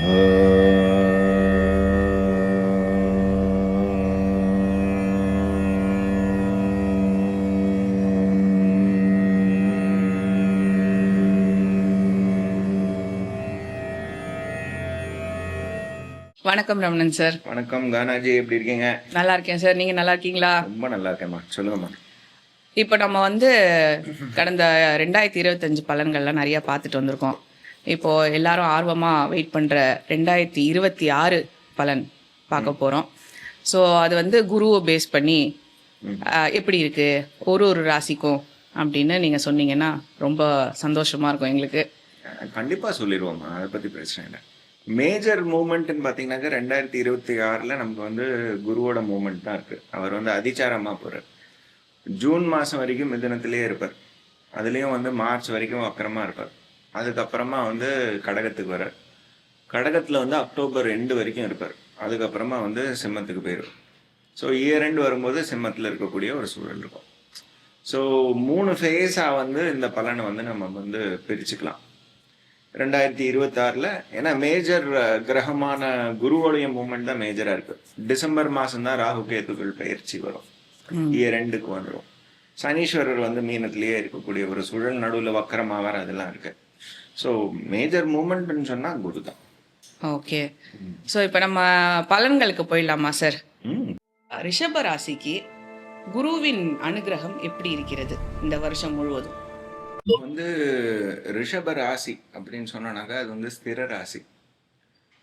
வணக்கம் ரமணன் சார். வணக்கம் கானாஜி எப்படி இருக்கீங்க? நல்லா இருக்கேன் சார். நீங்க நல்லா இருக்கீங்களா? ரொம்ப நல்லா இருக்கேம்மா. சொல்லுங்கம்மா. இப்போ நம்ம வந்து கடந்த ரெண்டாயிரத்தி இருபத்தஞ்சு பலன்கள்லாம் நிறைய பார்த்துட்டு வந்திருக்கோம். இப்போ எல்லாரும் ஆர்வமா வெயிட் பண்ற ரெண்டாயிரத்தி இருபத்தி ஆறு பலன் பார்க்க போறோம். ஸோ அது வந்து குருவை பேஸ் பண்ணி எப்படி இருக்கு? ஒரு ஒரு ராசிக்கும் அப்படின்னு நீங்க சொன்னீங்கன்னா ரொம்ப சந்தோஷமா இருக்கும் எங்களுக்கு. அஹ் கண்டிப்பா சொல்லிடுவோம்மா அதை பத்தி பிரச்சனை இல்லை. மேஜர் மூமெண்ட்னு பார்த்தீங்கன்னாக்கா ரெண்டாயிரத்தி இருபத்தி ஆறில் நமக்கு வந்து குருவோட மூமெண்ட் தான் இருக்கு. அவர் வந்து அதிச்சாரமா போறார். ஜூன் மாதம் வரைக்கும் மிதுனத்திலே இருப்பார். அதுலேயும் வந்து மார்ச் வரைக்கும் வக்கரமா இருப்பார். அதுக்கப்புறமா வந்து கடகத்துக்கு வரார் கடகத்தில் வந்து அக்டோபர் ரெண்டு வரைக்கும் இருப்பார். அதுக்கப்புறமா வந்து சிம்மத்துக்கு போயிடும் ஸோ இயர் ரெண்டு வரும்போது சிம்மத்தில் இருக்கக்கூடிய ஒரு சூழல் இருக்கும். ஸோ மூணு ஃபேஸாக வந்து இந்த பலனை வந்து நம்ம வந்து பிரிச்சுக்கலாம். ரெண்டாயிரத்தி இருபத்தாறில் ஏன்னா மேஜர் கிரகமான குருவோடைய மூமெண்ட் தான் மேஜராக இருக்கு. டிசம்பர் மாதம் தான் ராகு கேதுக்கள் பயிற்சி வரும். இயர் ரெண்டுக்கு வந்துடும் சனீஸ்வரர் வந்து மீனத்திலேயே இருக்கக்கூடிய ஒரு சூழல் நடுவில் வக்கரமாவார் அதெல்லாம் இருக்கு. ஸோ மேஜர் மூமெண்ட்னு சொன்னால் குரு தான். ஓகே ஸோ இப்போ நம்ம பலன்களுக்கு போயிடலாமா சார் ரிஷப ராசிக்கு குருவின் அனுகிரகம் எப்படி இருக்கிறது இந்த வருஷம் முழுவதும்? வந்து ரிஷப ராசி அப்படின்னு சொன்னாக்கா அது வந்து ஸ்திர ராசி.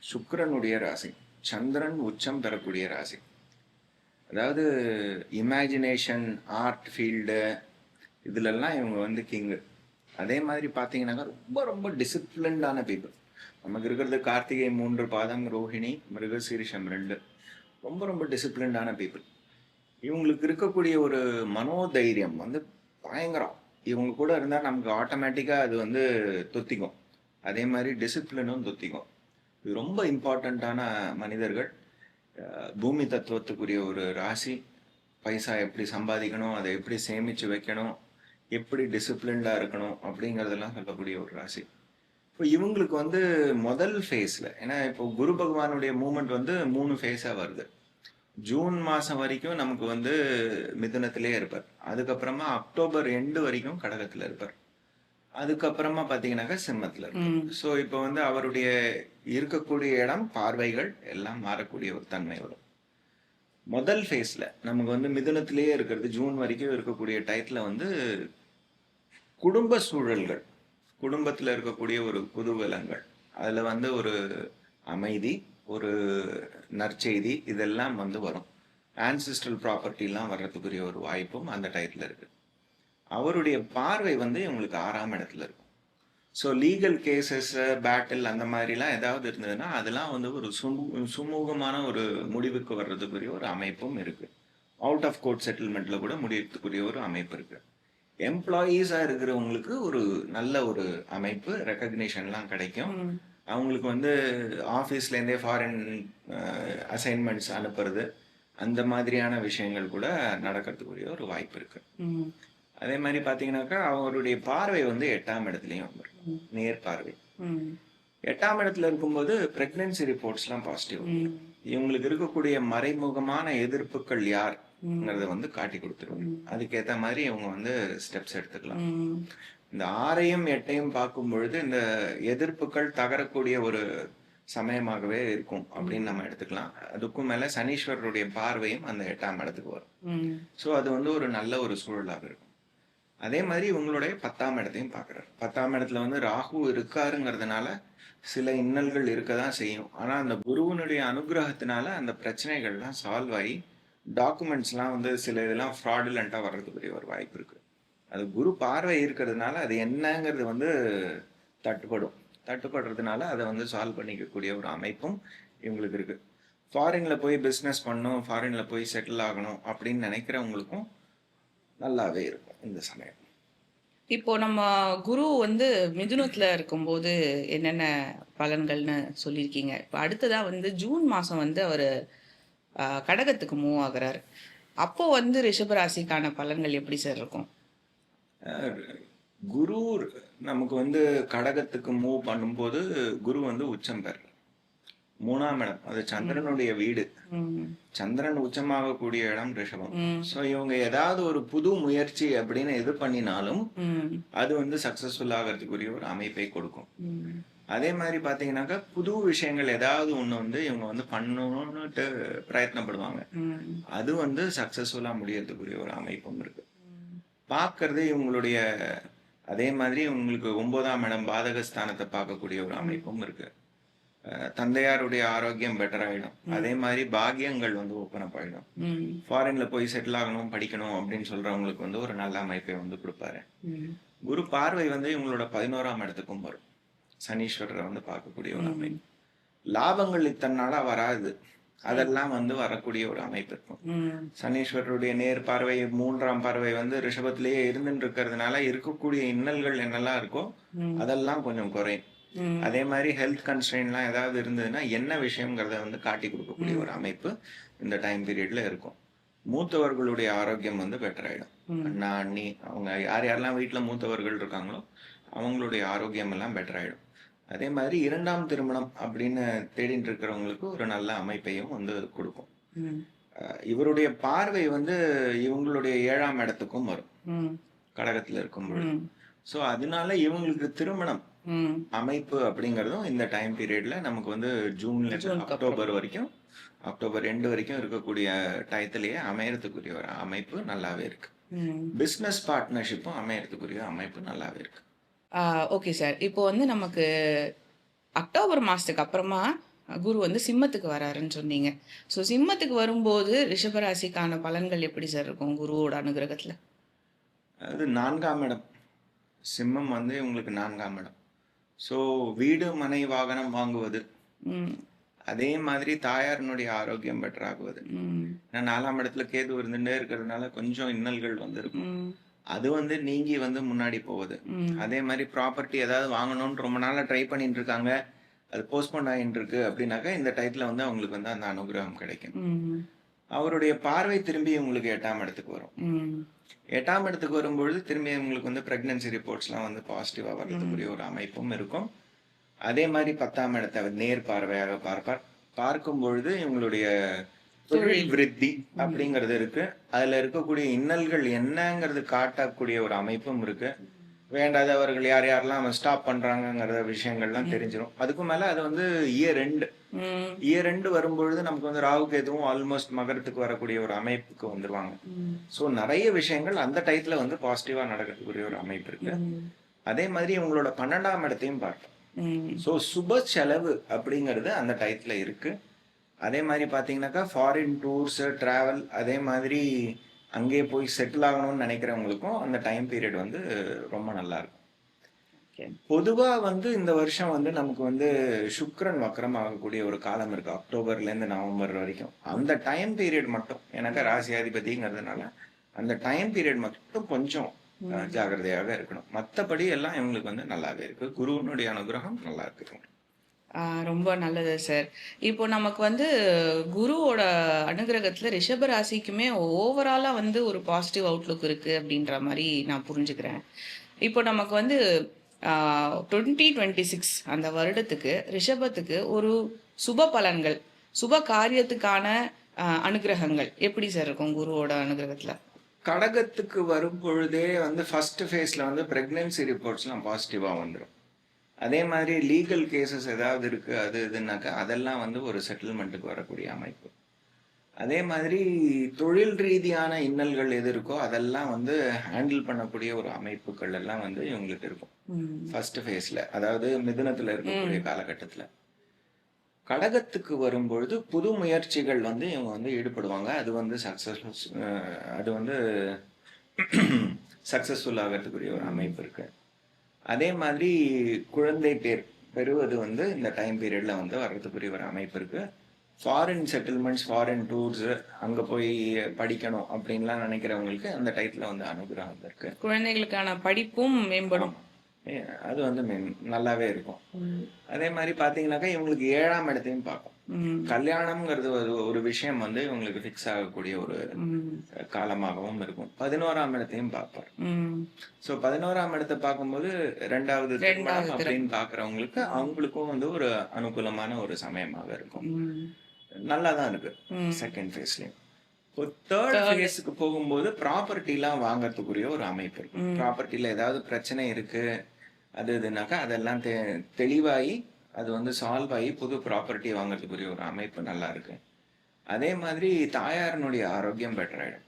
சுக்கிரனுடைய ராசி. சந்திரன் உச்சம் பெறக்கூடிய ராசி. அதாவது இமேஜினேஷன் ஆர்ட் ஃபீல்டு இதுலெல்லாம் இவங்க வந்து கிங்கு அதே மாதிரி பார்த்தீங்கன்னாக்கா ரொம்ப ரொம்ப டிசிப்ளின்டான பீப்புள் நமக்கு இருக்கிறது கார்த்திகை மூன்று பாதம் ரோஹிணி மிருகசீரிஷம் ரெண்டு. ரொம்ப ரொம்ப டிசிப்ளின்டான பீப்புள் இவங்களுக்கு இருக்கக்கூடிய ஒரு மனோதைரியம் வந்து பயங்கரம். இவங்க கூட இருந்தால் நமக்கு ஆட்டோமேட்டிக்காக அது வந்து தொத்திக்கும். அதே மாதிரி டிசிப்ளினும் தொத்திக்கும். இது ரொம்ப இம்பார்ட்டண்ட்டான மனிதர்கள். பூமி தத்துவத்துக்குரிய ஒரு ராசி. பைசா எப்படி சம்பாதிக்கணும் அதை எப்படி சேமித்து வைக்கணும் எப்படி டிசிப்ளின்டாக இருக்கணும் அப்படிங்கிறதெல்லாம் சொல்லக்கூடிய ஒரு ராசி. இப்போ இவங்களுக்கு வந்து முதல் ஃபேஸில் ஏன்னா இப்போ குரு பகவானுடைய மூமெண்ட் வந்து மூணு ஃபேஸாக வருது. ஜூன் மாதம் வரைக்கும் நமக்கு வந்து மிதுனத்திலே இருப்பார். அதுக்கப்புறமா அக்டோபர் எண்டு வரைக்கும் கடகத்தில் இருப்பார். அதுக்கப்புறமா பார்த்தீங்கன்னாக்கா சிம்மத்தில் இருப்பார். ஸோ இப்போ வந்து அவருடைய இருக்கக்கூடிய இடம் பார்வைகள் எல்லாம் மாறக்கூடிய ஒரு தன்மை வரும். முதல் ஃபேஸில் நமக்கு வந்து மிதுனத்திலேயே இருக்கிறது ஜூன் வரைக்கும் இருக்கக்கூடிய டயத்தில் வந்து குடும்ப சூழல்கள் குடும்பத்தில் இருக்கக்கூடிய ஒரு குதூகலங்கள் அதில் வந்து ஒரு அமைதி ஒரு நற்செய்தி இதெல்லாம் வந்து வரும். ஆன்சிஸ்ட்ரல் ப்ராப்பர்ட்டிலாம் வர்றதுக்குரிய ஒரு வாய்ப்பும் அந்த டயத்தில் இருக்குது அவருடைய பார்வை வந்து இவங்களுக்கு ஆறாம் இடத்துல இருக்கும். ஸோ லீகல் கேசஸ் பேட்டில் அந்த மாதிரிலாம் ஏதாவது இருந்ததுன்னா அதெல்லாம் வந்து ஒரு சுமூ சுமூகமான ஒரு முடிவுக்கு வர்றதுக்குரிய ஒரு அமைப்பும் இருக்குது அவுட் ஆஃப் கோர்ட் செட்டில்மெண்ட்டில் கூட முடியறதுக்குரிய ஒரு அமைப்பு இருக்குது எம்ப்ளாயீஸாக இருக்கிறவங்களுக்கு ஒரு நல்ல ஒரு அமைப்பு ரெக்கக்னிஷன்லாம் கிடைக்கும். அவங்களுக்கு வந்து ஆஃபீஸ்லேருந்தே ஃபாரின் அசைன்மெண்ட்ஸ் அனுப்புறது அந்த மாதிரியான விஷயங்கள் கூட நடக்கிறதுக்குரிய ஒரு வாய்ப்பு இருக்கு. அதே மாதிரி பார்த்தீங்கன்னாக்கா அவருடைய பார்வை வந்து எட்டாம் இடத்துலையும் வரும். நேர் பார்வை. எட்டாம் இடத்துல இருக்கும்போது பிரெக்னன்சி ரிப்போர்ட்ஸ்லாம் பாசிட்டிவ் இவங்களுக்கு இருக்கக்கூடிய மறைமுகமான எதிர்ப்புகள் யார்ங்கிறத வந்து காட்டி கொடுத்துருவாங்க அதுக்கேற்ற மாதிரி இவங்க வந்து ஸ்டெப்ஸ் எடுத்துக்கலாம். இந்த ஆறையும் எட்டையும் பார்க்கும் பொழுது இந்த எதிர்ப்புகள் தகரக்கூடிய ஒரு சமயமாகவே இருக்கும் அப்படின்னு நம்ம எடுத்துக்கலாம். அதுக்கும் மேல சனீஸ்வரருடைய பார்வையும் அந்த எட்டாம் இடத்துக்கு வரும். ஸோ அது வந்து ஒரு நல்ல ஒரு சூழலாக இருக்கும். அதே மாதிரி இவங்களுடைய பத்தாம் இடத்தையும் பார்க்குறாரு. பத்தாம் இடத்துல வந்து ராகு இருக்காருங்கிறதுனால சில இன்னல்கள் இருக்க தான் செய்யும். ஆனால் அந்த குருவனுடைய அனுகிரகத்தினால அந்த பிரச்சனைகள்லாம் சால்வ் ஆகி டாக்குமெண்ட்ஸ்லாம் வந்து சில இதெல்லாம் ஃப்ராடுலண்ட்டாக வர்றதுக்குரிய ஒரு வாய்ப்பு இருக்குது அது குரு பார்வை இருக்கிறதுனால அது என்னங்கிறது வந்து தட்டுப்படும். தட்டுப்படுறதுனால அதை வந்து சால்வ் பண்ணிக்கக்கூடிய ஒரு அமைப்பும் இவங்களுக்கு இருக்குது ஃபாரினில் போய் பிஸ்னஸ் பண்ணணும் ஃபாரினில் போய் செட்டில் ஆகணும் அப்படின்னு நினைக்கிறவங்களுக்கும் நல்லாவே இருக்கும் இந்த சமயம். இப்போ நம்ம குரு வந்து மிதுனத்தில் இருக்கும்போது என்னென்ன பலன்கள்னு சொல்லியிருக்கீங்க? இப்போ அடுத்ததாக வந்து ஜூன் மாதம் வந்து அவர் கடகத்துக்கு மூவ் ஆகுறாரு. அப்போ வந்து ரிஷபராசிக்கான பலன்கள் எப்படி சார் இருக்கும்? குரு நமக்கு வந்து கடகத்துக்கு மூவ் பண்ணும்போது குரு வந்து உச்சம் பெற மூணாம் இடம். அது சந்திரனுடைய வீடு. சந்திரன் உச்சமாகக்கூடிய இடம் ரிஷபம். ஸோ இவங்க ஏதாவது ஒரு புது முயற்சி அப்படின்னு இது பண்ணினாலும் அது வந்து சக்சஸ்ஃபுல் ஆகிறதுக்குரிய ஒரு அமைப்பை கொடுக்கும். அதே மாதிரி பாத்தீங்கன்னாக்கா புது விஷயங்கள் ஏதாவது ஒண்ணு வந்து இவங்க வந்து பண்ணணும்னுட்டு பிரயத்னப்படுவாங்க. அது வந்து சக்சஸ்ஃபுல்லா முடியறதுக்குரிய ஒரு அமைப்பும் இருக்கு. பார்க்கறது இவங்களுடைய அதே மாதிரி உங்களுக்கு ஒன்பதாம் இடம் பாதகஸ்தானத்தை பார்க்கக்கூடிய ஒரு அமைப்பும் இருக்கு. தந்தையாருடைய ஆரோக்கியம் பெட்டர் ஆயிடும். அதே மாதிரி பாக்கியங்கள் வந்து ஓப்பன் அப் ஆயிடும். ஃபாரின்ல போய் செட்டில் ஆகணும் படிக்கணும் அப்படின்னு சொல்றவங்களுக்கு வந்து ஒரு நல்ல அமைப்பை வந்து கொடுப்பாரு. குரு பார்வை வந்து இவங்களோட பதினோராம் இடத்துக்கும் வரும். சனீஸ்வரரை வந்து பார்க்கக்கூடிய ஒரு அமைப்பு. லாபங்கள் இத்தனை நாளா வராது. அதெல்லாம் வந்து வரக்கூடிய ஒரு அமைப்பு இருக்கும். சனீஸ்வரருடைய நேர் பார்வை மூன்றாம் பார்வை வந்து ரிஷபத்திலேயே இருந்துட்டு இருக்கிறதுனால இருக்கக்கூடிய இன்னல்கள் என்னெல்லாம் இருக்கோ. அதெல்லாம் கொஞ்சம் குறையும். அதே மாதிரி ஹெல்த் கன்ஸ்ட்ரெயின்லாம் ஏதாவது இருந்ததுன்னா என்ன விஷயங்கிறத வந்து காட்டி கொடுக்கக்கூடிய ஒரு அமைப்பு இந்த டைம் பீரியட்ல இருக்கும். மூத்தவர்களுடைய ஆரோக்கியம் வந்து பெட்டர் ஆயிடும். அண்ணா அண்ணி அவங்க யார் யாரெல்லாம் வீட்டுல மூத்தவர்கள் இருக்காங்களோ அவங்களுடைய ஆரோக்கியம் எல்லாம் பெட்டர் ஆயிடும். அதே மாதிரி இரண்டாம் திருமணம் அப்படின்னு தேடிட்டு இருக்கிறவங்களுக்கு ஒரு நல்ல அமைப்பையும் வந்து கொடுக்கும். இவருடைய பார்வை வந்து இவங்களுடைய ஏழாம் இடத்துக்கும் வரும். ம். கடகத்துல இருக்கும்பொழுது ம். ஸோ அதனால இவங்களுக்கு திருமணம் அமைப்பு அப்படிங்கறதும் இந்த டைம் பீரியட்ல நமக்கு வந்து ஜூன்ல அக்டோபர் வரைக்கும் அக்டோபர் ரெண்டு வரைக்கும் இருக்கக்கூடிய டயத்திலேயே அமையறதுக்குரிய ஒரு அமைப்பு நல்லாவே இருக்கு. ம். பிசினஸ் பார்ட்னர்ஷிப்பும் அமையறதுக்குரிய அமைப்பு நல்லாவே இருக்கு. Okay sir. இப்போ வந்து நமக்கு அக்டோபர் மாதத்துக்கு அப்புறமா குரு வந்து சிம்மத்துக்கு வராருன்னு சொன்னீங்க. ஸோ சிம்மத்துக்கு வரும்போது ரிஷபராசிக்கான பலன்கள் எப்படி சார் இருக்கும் குருவோட அனுகிரகத்தில்? அது நான்காம் இடம். சிம்மம் வந்து உங்களுக்கு நான்காம் இடம். ஸோ வீடு மனை வாகனம் வாங்குவது. ம். அதே மாதிரி தாயாரினுடைய ஆரோக்கியம் பெட்டர் ஆகுவது. ம். ஏன்னா நாலாம் இடத்துல கேது இருந்துட்டே இருக்கிறதுனால கொஞ்சம் இன்னல்கள் வந்திருக்கும். ம். அது வந்து நீங்கி வந்து முன்னாடி போகுது. அதே மாதிரி ப்ராப்பர்ட்டி ஏதாவது வாங்கணும்னு ரொம்ப நாளா ட்ரை பண்ணிட்டு இருக்காங்க. அது போஸ்ட்போன் ஆகிட்டு இருக்கு அப்படின்னாக்கா இந்த டயத்துல வந்து அவங்களுக்கு வந்து அந்த அனுகிரகம் கிடைக்கும். அவருடைய பார்வை திரும்பி உங்களுக்கு எட்டாம் இடத்துக்கு வரும். எட்டாம் இடத்துக்கு வரும்பொழுது திரும்பி உங்களுக்கு வந்து பிரெக்னன்சி ரிப்போர்ட்ஸ்லாம் வந்து பாசிட்டிவா வர்றதுக்குரிய ஒரு அமைப்பும் இருக்கும். அதே மாதிரி பத்தாம் இடத்தை நேர் பார்வையாக பார்ப்பார். பார்க்கும் பொழுது இவங்களுடைய தொழில் விருத்தி அப்படிங்கிறது இருக்கு. அதுல இருக்கக்கூடிய இன்னல்கள் என்னங்கிறது காட்டக்கூடிய ஒரு அமைப்பும் இருக்கு. வேண்டாதவர்கள் யார் யாரெல்லாம் ஸ்டாப் பண்றாங்கங்கிற விஷயங்கள்லாம் தெரிஞ்சிடும் அதுக்கு மேல அது வந்து இயர் ரெண்டு இயர் ரெண்டு வரும்பொழுது நமக்கு வந்து ராகு கேதுவும் ஆல்மோஸ்ட் மகரத்துக்கு வரக்கூடிய ஒரு அமைப்புக்கு வந்துருவாங்க. ஸோ நிறைய விஷயங்கள் அந்த டயத்துல வந்து பாசிட்டிவா நடக்கக்கூடிய ஒரு அமைப்பு இருக்கு. அதே மாதிரி உங்களோட பன்னெண்டாம் இடத்தையும் பார்ப்போம். ம். ஸோ சுப செலவு அப்படிங்கிறது அந்த டயத்துல இருக்கு. அதே மாதிரி பார்த்தீங்கன்னாக்கா ஃபாரின் டூர்ஸ் டிராவல் அதே மாதிரி அங்கேயே போய் செட்டில் ஆகணும்னு நினைக்கிறவங்களுக்கும் அந்த டைம் பீரியட் வந்து ரொம்ப நல்லா இருக்கும். ஓகே பொதுவா வந்து இந்த வருஷம் வந்து நமக்கு வந்து சுக்கிரன் வக்கரம் ஆகக்கூடிய ஒரு காலம் இருக்கு. அக்டோபர்ல இருந்து நவம்பர் வரைக்கும். அந்த டைம் பீரியட் மட்டும். எனக்கு ராசியாதிபதிங்கிறதுனால அந்த டைம் பீரியட் மட்டும் கொஞ்சம் அஹ், ஜாக்கிரதையாக இருக்கணும். மற்றபடி எல்லாம் இவங்களுக்கு வந்து நல்லாவே இருக்கு. குருவினுடைய அனுகிரகம் நல்லா இருக்கு. ரொம்ப நல்லது சார் இப்போ நமக்கு வந்து குருவோட அனுகிரகத்தில் ரிஷப ராசிக்குமே ஓவராலாக வந்து ஒரு பாசிட்டிவ் அவுட்லுக் இருக்குது அப்படின்ற மாதிரி நான் புரிஞ்சுக்கிறேன். இப்போ நமக்கு வந்து டுவெண்ட்டி டுவெண்ட்டி சிக்ஸ் அந்த வருடத்துக்கு ரிஷபத்துக்கு ஒரு சுப பலன்கள் சுப காரியத்துக்கான அனுகிரகங்கள் எப்படி சார் இருக்கும் குருவோட அனுகிரகத்தில்? கடகத்துக்கு வரும் பொழுதே வந்து ஃபர்ஸ்ட் ஃபேஸ்ல வந்து பிரெக்னன்சி ரிப்போர்ட்ஸ்லாம் பாசிட்டிவா வந்துடும் அதே மாதிரி லீகல் கேசஸ் ஏதாவது இருக்கு அது இதுனாக்கா அதெல்லாம் வந்து ஒரு செட்டில்மெண்ட்டுக்கு வரக்கூடிய அமைப்பு. அதே மாதிரி தொழில் ரீதியான இன்னல்கள் எது இருக்கோ அதெல்லாம் வந்து ஹேண்டில் பண்ணக்கூடிய ஒரு அமைப்புகள் எல்லாம் வந்து இவங்களுக்கு இருக்கும். ஃபர்ஸ்ட் ஃபேஸ்ல அதாவது மிதுனத்துல இருக்கக்கூடிய காலகட்டத்துல. கடகத்துக்கு வரும்பொழுது புது முயற்சிகள் வந்து இவங்க வந்து ஈடுபடுவாங்க. அது வந்து சக்சஸ் அது வந்து சக்சஸ்ஃபுல் ஆகிறதுக்குரிய ஒரு அமைப்பு இருக்கு. அதே மாதிரி குழந்தை பேர் பெறுவது வந்து இந்த டைம் பீரியட்ல வந்து வர்றதுக்குரிய ஒரு அமைப்பு இருக்கு. ஃபாரின் செட்டில்மெண்ட்ஸ் ஃபாரின் டூர்ஸ் அங்க போய் படிக்கணும் அப்படின்லாம் நினைக்கிறவங்களுக்கு அந்த டைத்துல வந்து அனுகிரகம் இருக்கு. குழந்தைகளுக்கான படிப்பும் மேம்படும். அது வந்து நல்லாவே இருக்கும். அதே மாதிரி பாத்தீங்கன்னாக்கா இவங்களுக்கு ஏழாம் இடத்தையும் பார்க்கும் கல்யாணம்ங்கிறது ஒரு ஒரு விஷயம் வந்து இவங்களுக்கு ஃபிக்ஸ் ஆகக்கூடிய ஒரு காலமாகவும் இருக்கும். பதினோராம் இடத்தையும் பார்ப்பார். ஸோ பதினோராம் இடத்தை பார்க்கும்போது ரெண்டாவது திருமணம் அப்படின்னு பார்க்குறவங்களுக்கு அவங்களுக்கும் வந்து ஒரு அனுகூலமான ஒரு சமயமாக இருக்கும். நல்லா தான் இருக்கு. செகண்ட் ஃபேஸ்லயும் இப்போ தேர்ட் ஃபேஸ்க்கு போகும்போது ப்ராப்பர்ட்டிலாம் வாங்கறதுக்குரிய ஒரு அமைப்பு இருக்கும் ப்ராப்பர்ட்டியில் ஏதாவது பிரச்சனை இருக்கு. அது இதுனாக்கா அதெல்லாம் தெ தெளிவாகி அது வந்து சால்வ் ஆகி புது ப்ராப்பர்ட்டி வாங்குறதுக்குரிய ஒரு அமைப்பு நல்லா இருக்கு. அதே மாதிரி தாயாரனுடைய ஆரோக்கியம் பெட்டர் ஆயிடும்.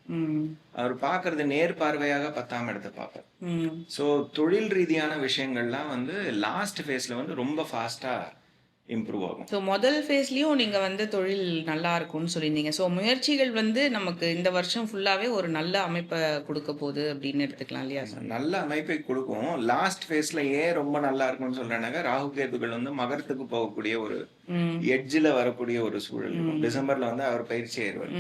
அவர் பார்க்கறது நேர் பார்வையாக பத்தாம் இடத்தை பார்ப்பார். ஸோ தொழில் ரீதியான விஷயங்கள்லாம் வந்து லாஸ்ட் ஃபேஸ்ல வந்து ரொம்ப ஃபாஸ்டா இம்ப்ரூவ் ஆகும். ஸோ முதல் ஃபேஸ்லேயும் நீங்கள் வந்து தொழில் நல்லா இருக்கும்னு சொல்லியிருந்தீங்க. ஸோ முயற்சிகள் வந்து நமக்கு இந்த வருஷம் ஃபுல்லாகவே ஒரு நல்ல அமைப்பை கொடுக்க போகுது அப்படின்னு எடுத்துக்கலாம் இல்லையா நல்ல அமைப்பை கொடுக்கும். லாஸ்ட் ஃபேஸ்ல ஏன் ரொம்ப நல்லா இருக்கும்னு சொல்றேன்னாக்கா ராகு கேதுகள் வந்து மகரத்துக்கு போகக்கூடிய ஒரு எட்ஜில் வரக்கூடிய ஒரு சூழல் இருக்கும். டிசம்பர்ல வந்து அவர் பயிற்சி ஆயிடுவார்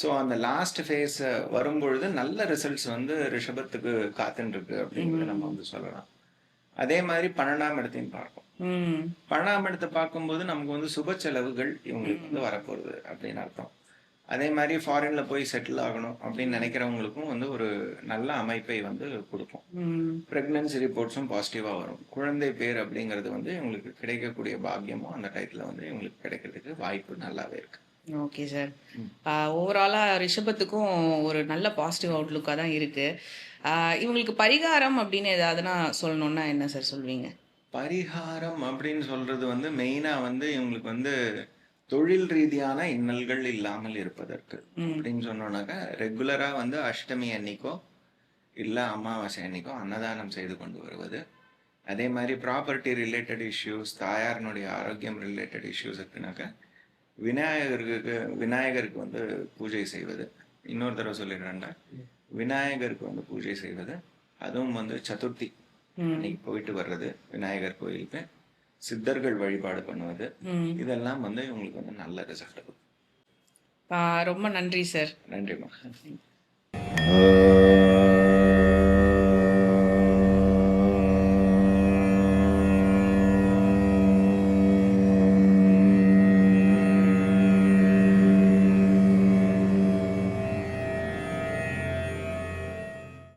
ஸோ அந்த லாஸ்ட் ஃபேஸ் வரும்பொழுது நல்ல ரிசல்ட்ஸ் வந்து ரிஷபத்துக்கு காத்துன்னு இருக்கு அப்படிங்கிறத நம்ம வந்து சொல்லலாம். அதே மாதிரி பன்னெண்டாம் இடத்தையும் பார்ப்போம். பன்னெண்டாம் இடத்தை பார்க்கும்போது நமக்கு வந்து சுப செலவுகள் இவங்களுக்கு வந்து வரப்போகுது அப்படின்னு அர்த்தம். அதே மாதிரி ஃபாரின்ல போய் செட்டில் ஆகணும் அப்படின்னு நினைக்கிறவங்களுக்கும் வந்து ஒரு நல்ல அமைப்பை வந்து கொடுக்கும். ப்ரெக்னன்சி ரிப்போர்ட்ஸும் பாசிட்டிவாக வரும். குழந்தை பேர் அப்படிங்கிறது வந்து இவங்களுக்கு கிடைக்கக்கூடிய பாக்கியமும் அந்த டயத்தில் வந்து இவங்களுக்கு கிடைக்கிறதுக்கு வாய்ப்பு நல்லாவே இருக்கு. ஓகே சார் ஓவராலாக ரிஷபத்துக்கும் ஒரு நல்ல பாசிட்டிவ் அவுட்லுக்காக தான் இருக்குது இவங்களுக்கு பரிகாரம் அப்படின்னு ஏதாவதுனா சொல்லணும்னா என்ன சார் சொல்வீங்க? பரிகாரம் அப்படின்னு சொல்றது வந்து மெயினா வந்து இவங்களுக்கு வந்து தொழில் ரீதியான இன்னல்கள் இல்லாமல் இருப்பதற்கு. அப்படின்னு சொன்னோம்னாக்கா ரெகுலரா வந்து அஷ்டமி அன்னைக்கோ இல்ல அமாவாசை அன்னைக்கோ அன்னதானம் செய்து கொண்டு வருவது. அதே மாதிரி ப்ராப்பர்ட்டி ரிலேட்டட் இஷ்யூஸ் தாயாரனுடைய ஆரோக்கியம் ரிலேட்டட் இஷ்யூஸ் இருக்குனாக்கா விநாயகருக்கு விநாயகருக்கு வந்து பூஜை செய்வது. இன்னொரு தடவை சொல்லிடுறேன்டா விநாயகருக்கு வந்து பூஜை செய்வது. அதுவும் வந்து சதுர்த்தி. ம். அன்னைக்கு போயிட்டு வர்றது விநாயகர் கோயிலுக்கு சித்தர்கள் வழிபாடு பண்ணுவது இதெல்லாம் வந்து உங்களுக்கு வந்து நல்ல ரிசல்ட் ரொம்ப நன்றி சார் நன்றிம்மா.